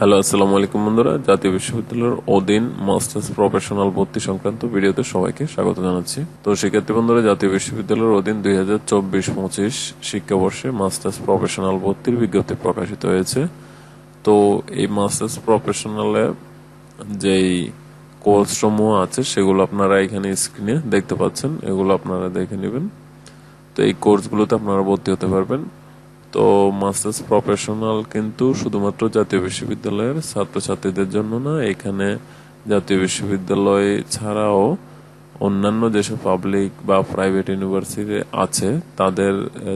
Hello, আসসালামু আলাইকুম বন্ধুরা। জাতীয় বিশ্ববিদ্যালয়ের অধীন মাস্টার্স প্রফেশনাল ভর্তি সংক্রান্ত ভিডিওতে সবাইকে স্বাগত জানাচ্ছি। তো শিক্ষার্থী বন্ধুরা, জাতীয় বিশ্ববিদ্যালয়ের অধীন দুই হাজার চব্বিশ পঁচিশ শিক্ষাবর্ষে মাস্টার্স প্রফেশনাল ভর্তির বিজ্ঞপ্তি প্রকাশিত হয়েছে। তো এই মাস্টার্স প্রফেশনালে যেই কোর্স সমূহ আছে, সেগুলো আপনারা এখানে স্ক্রিনে দেখতে পাচ্ছেন। এগুলো আপনারা দেখে নেবেন। তো এই কোর্সগুলোতে আপনারা ভর্তি হতে পারবেন। তো মাস্টার্স প্রফেশনাল কিন্তু শুধুমাত্র জাতীয় বিশ্ববিদ্যালয়ের ছাত্রছাত্রীদের জন্য না, এখানে জাতীয় বিশ্ববিদ্যালয় ছাড়াও অন্যান্য যেসব পাবলিক বা প্রাইভেট ইউনিভার্সিটি আছে, তাদের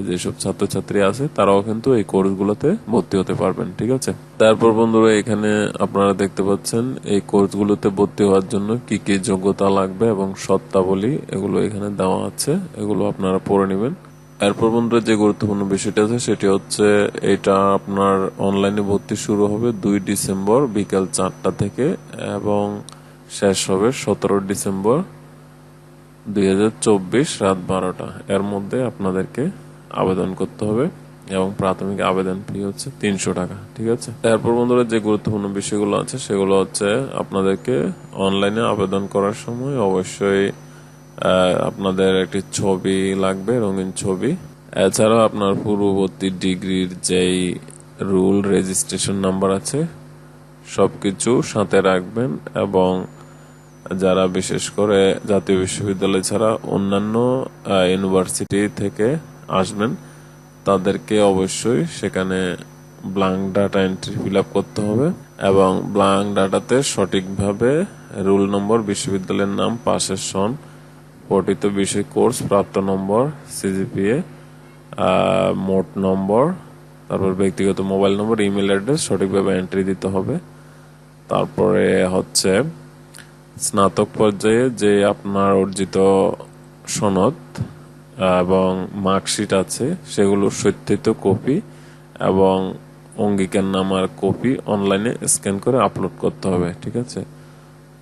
যেসব ছাত্রছাত্রী আছে, তারাও কিন্তু এই কোর্সগুলোতে ভর্তি হতে পারবেন, ঠিক আছে? তারপর বন্ধুরা, এখানে আপনারা দেখতে পাচ্ছেন এই কোর্সগুলোতে ভর্তি হওয়ার জন্য কি কি যোগ্যতা লাগবে এবং শর্তাবলী এগুলো এখানে দেওয়া আছে, এগুলো আপনারা পড়ে নেবেন। এরপর বন্ধুরা যে গুরুত্বপূর্ণ বিষয়টা আছে, সেটি হচ্ছে এটা আপনার অনলাইনে ভর্তি শুরু হবে দুই ডিসেম্বর বিকাল চারটা থেকে এবং শেষ হবে সতেরো ডিসেম্বর দুই হাজার চব্বিশ রাত বারোটা। এর মধ্যে আপনাদেরকে আবেদন করতে হবে এবং প্রাথমিক আবেদন ফি হচ্ছে তিনশো টাকা, ঠিক আছে? এরপর বন্ধুরা যে গুরুত্বপূর্ণ বিষয়গুলো আছে, সেগুলো হচ্ছে আপনাদেরকে অনলাইনে আবেদন করার সময় অবশ্যই আপনাদের একটি ছবি লাগবে, রঙিন ছবি। এছাড়াও আপনার পূর্ববর্তী ডিগ্রির যেই রুল রেজিস্ট্রেশন নাম্বার আছে, সবকিছু সাথে রাখবেন এবং যারা বিশেষ করে জাতীয় বিশ্ববিদ্যালয় ছাড়া অন্যান্য ইউনিভার্সিটি থেকে আসবেন, তাদেরকে অবশ্যই সেখানে blank data entry fill up করতে হবে এবং ব্লাঙ্ক ডাটাতে সঠিকভাবে রুল নম্বর বিশ্ববিদ্যালয়ের নাম পাশের সন পঠিত বিষয় কোর্স, প্রাপ্ত নম্বর সিজিপিএ মোট নম্বর, তারপর ব্যক্তিগত মোবাইল নম্বর, ইমেল অ্যাড্রেস, সঠিকভাবে এন্ট্রি দিতে হবে। তারপরে হচ্ছে স্নাতক পর্যায়ে যে আপনার অর্জিত সনদ এবং মার্কশিট আছে সেগুলোর সত্যায়িত কপি এবং অঙ্গীকার নামার কপি অনলাইনে স্ক্যান করে আপলোড করতে হবে, ঠিক আছে?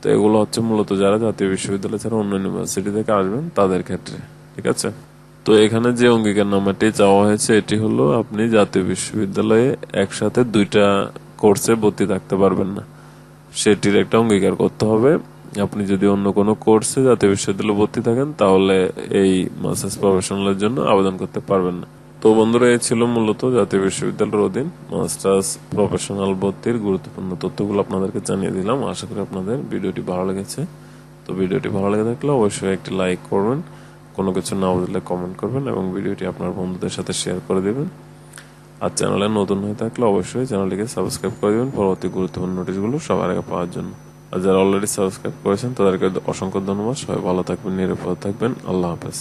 তো এগুলো হচ্ছে মূলত যারা জাতীয় বিশ্ববিদ্যালয় ছাড়া অন্য ইউনিভার্সিটি থেকে আসবেন তাদের ক্ষেত্রে, ঠিক আছে? তো এখানে যে অঙ্গীকার অঙ্গীকারনামাটি চাওয়া হয়েছে, এটি হলো আপনি জাতীয় বিশ্ববিদ্যালয়ে একসাথে দুইটা কোর্সে ভর্তি থাকতে পারবেন না। সেটির একটা অঙ্গীকার করতে হবে। আপনি যদি অন্য কোনো কোর্সে জাতীয় বিশ্ববিদ্যালয়ে ভর্তি থাকেন, তাহলে এই মাস্টার্স প্রফেশনালের জন্য আবেদন করতে পারবেন না। তো বন্ধুরা, এই ছিল মূলত জাতীয় বিশ্ববিদ্যালয়ের অধীন মাস্টার্স প্রফেশনাল ভর্তির গুরুত্বপূর্ণ তথ্যগুলো আপনাদেরকে জানিয়ে দিলাম। আশা করি আপনাদের ভিডিওটি ভালো লেগেছে। তো ভিডিওটি ভালো লেগে থাকলে অবশ্যই একটি লাইক করবেন, কোনো কিছু না বুঝলে কমেন্ট করবেন এবং ভিডিওটি আপনার বন্ধুদের সাথে শেয়ার করে দেবেন। আর চ্যানেলে নতুন হয়ে থাকলে অবশ্যই চ্যানেলটিকে সাবস্ক্রাইব করে দেবেন পরবর্তী গুরুত্বপূর্ণ নোটিশগুলো সবার আগে পাওয়ার জন্য। আর যারা অলরেডি সাবস্ক্রাইব করেছেন, তাদেরকে অসংখ্য ধন্যবাদ। সবাই ভালো থাকবেন, নিরাপদ থাকবেন। আল্লাহ হাফেজ।